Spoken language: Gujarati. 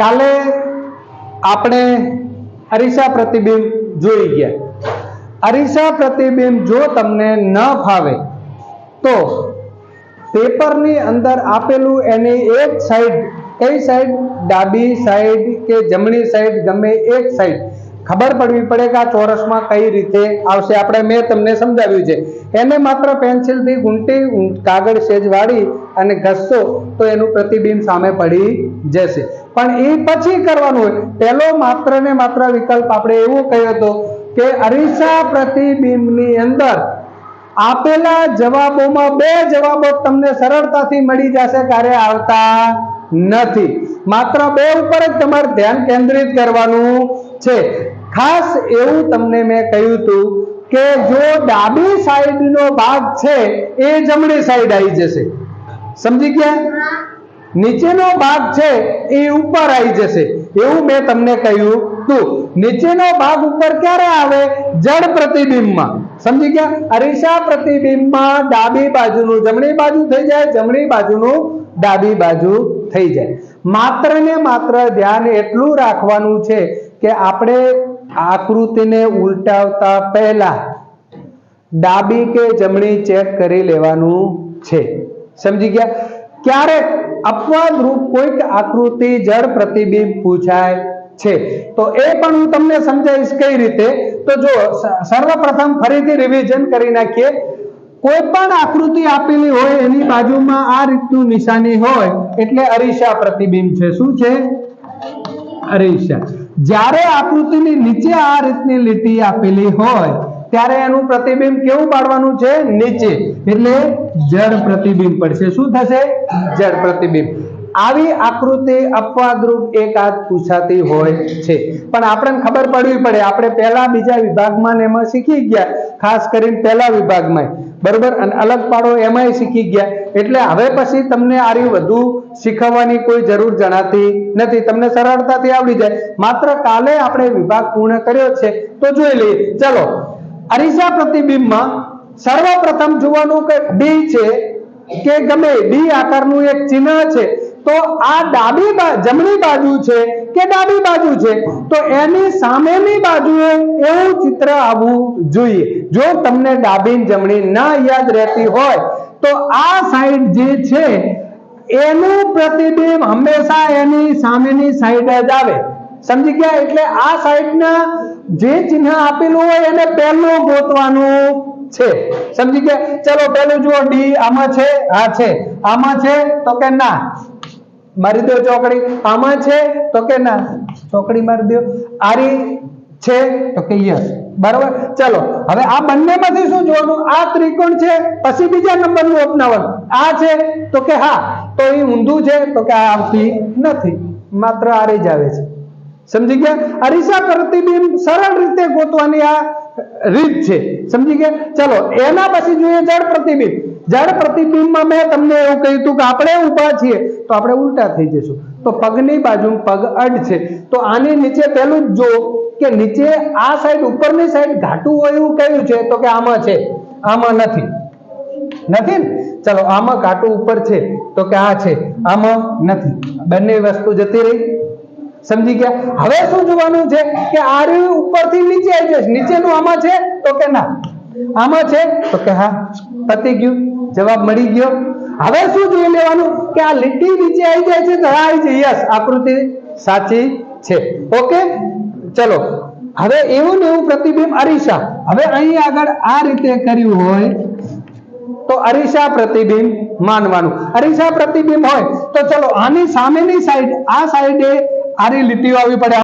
કાલે આપણે અરીસા પ્રતિબિંબ જોઈ ગયા. અરીસા પ્રતિબિંબ જો તમને ન ફાવે, તો પેપરની અંદર આપેલું એની એક સાઈડ કઈ સાઈડ ડાબી સાઈડ કે જમણી સાઈડ ગમે એક સાઈડ ખબર પડવી પડે કે આ ચોરસમાં કઈ રીતે આવશે. આપણે મેં તમને સમજાવ્યું છે. એને માત્ર પેન્સિલથી ઉં- કાગળ, સેજ વાળી અને ઘસશો તો એનું પ્રતિબિંબ સામે પડી જશે. પણ એ પછી કરવાનું હોય. પહેલો માત્ર ને માત્ર વિકલ્પ આપણે એવો કહ્યો હતો કે અરીસા પ્રતિબિંબની અંદર આપેલા જવાબોમાં બે જવાબો તમને સરળતાથી મળી જશે ક્યારે આવતા નથી. માત્ર બે ઉપર જ તમારે ધ્યાન કેન્દ્રિત કરવાનું છે. ખાસ એવું તમને મેં કહ્યું હતું કે જો ડાબી સાઈડનો ભાગ છે, એ જમણી સાઈડ આવી જશે. સમજી ગયા? નીચેનો ભાગ છે, એ ઉપર આવી જશે. એવું મેં તમને કહ્યું હતું. નીચેનો ભાગ ઉપર ક્યારે આવે? જડ પ્રતિબિંબમાં. સમજી ગયા? અરીસા પ્રતિબિંબમાં ડાબી બાજુનું જમણી બાજુ થઈ જાય, જમણી બાજુનું ડાબી બાજુ થઈ જાય. માત્ર ને માત્ર ધ્યાન એટલું રાખવાનું છે કે આપણે આકૃતિને ઉલટાવતા પહેલા ડાબી કે જમણી ચેક કરી લેવાનું છે. સમજી ગયા? ક્યારેક અપવાદરૂપ કોઈક આકૃતિ જળ પ્રતિબિંબ પૂછાય છે. તો એ પણ હું તમને સમજાવીશ કઈ રીતે? તો જો સર્વપ્રથમ ફરીથી રિવિઝન કરી નાખીએ. કોઈ પણ આકૃતિ આપેલી હોય એની બાજુમાં આ રીતનું નિશાની હોય એટલે અરીસા પ્રતિબિંબ છે. શું છે? અરીસા. જ્યારે આકૃતિની નીચે આ રીતની લીટી આપેલી હોય, ત્યારે એનું પ્રતિબિંબ કેવું પાડવાનું છે? નીચે. એટલે જળ પ્રતિબિંબ પડશે. શું થશે? જળ પ્રતિબિંબ. આવી આકૃતિ અપવાદરૂપ એકાદ પૂછાતી હોય છે. પણ આપણને ખબર પડવી પડે, આપણે પહેલા બીજા વિભાગમાં એમાં શીખી ગયા, ખાસ કરીને પહેલા વિભાગમાં. બરોબર? અને અલગ પાડો એમાંય શીખી ગયા. એટલે હવે પછી તમને આરી વધુ શીખવવાની કોઈ જરૂર જણાતી નથી. તમને સરળતાથી આવડી જાય. માત્ર કાલે આપણે વિભાગ પૂર્ણ કર્યો છે, તો જોઈ લઈએ. ચલો. અરીસા પ્રતિબિંબમાં સર્વપ્રથમ જોવાનું કે ડી છે, કે ગમે. ડી આકારનું એક ચિહ્ન છે. તો આ ડાબી જમણી બાજુ છે કે ડાબી બાજુ છે? તો એની સામેની બાજુએ એવું ચિત્ર આવવું જોઈએ. જો તમને ડાબી જમણી ના યાદ રહેતી હોય, તો આ સાઈડ જે છે, એનું પ્રતિબિંબ હંમેશા એની સામેની સાઈડ જ આવે. સમજી ગયા? એટલે આ સાઈડના જે ચિહ્ન આપેલું હોય એને પહેલું ગોતવાનું છે. સમજી ગયા? ચલો, પહેલું જુઓ, ડી આમાં છે, આ છે. આમાં છે તો કે ના? મારી દો ચોકડી. આમાં છે તો કે ના? ચોકડી મારી દો. આરી છે તો કે યસ. બરાબર? ચલો, હવે આ બંનેમાંથી શું જોવાનું? આ ત્રિકોણ છે, પછી બીજા નંબરનું અપનાવવાનું. આ છે તો કે હા. તો એ ઊંધું છે તો કે આ આવતી નથી. માત્ર આરે જ આવે છે. સમજી ગયા? અરીસા પ્રતિબિંબ સરળ રીતે ગોતવાની આ રીત છે. સમજી ગયા? ચલો, એના પછી જોઈએ જળ પ્રતિબિંબ. જળ પ્રતિબિંબમાં મેં તમને એવું કહ્યું હતું કે આપણે ઊભા છીએ, તો આપણે ઉલટા થઈ જઈશું. તો પગની બાજુ પગ અડ છે. તો આની નીચે પેલું જ જો કે નીચે આ સાઈડ ઉપરની સાઈડ ઘાટું હોય એવું કહ્યું છે? તો કે આમાં છે. આમાં નથી. નથી ને? ચલો, આમાં ઘાટું ઉપર છે. તો કે આ છે. આમાં નથી. બંને વસ્તુ જતી રહી. સમજી ગયા? હવે શું જોવાનું છે કે આ રહ્યું ઉપરથી નીચે આવી જશે. નીચેનું આમાં છે? તો કે ના. આમાં છે? તો કે હા, પતી ગયું. જવાબ મળી ગયો. હવે શું જોઈ લેવાનું? કે આ લીટી નીચે આવી જાય છે તો આવી જાય. યસ, આકૃતિ સાચી છે. ઓકે? ચલો. હવે એવું ને એવું પ્રતિબિંબ અરીસા. હવે અહીં આગળ આ રીતે કર્યું હોય તો અરીસા પ્રતિબિંબ માનવાનું. અરીસા પ્રતિબિંબ હોય તો ચલો, આની સામેની સાઈડ આ સાઈડે આરી લીટીઓ આવી પડે.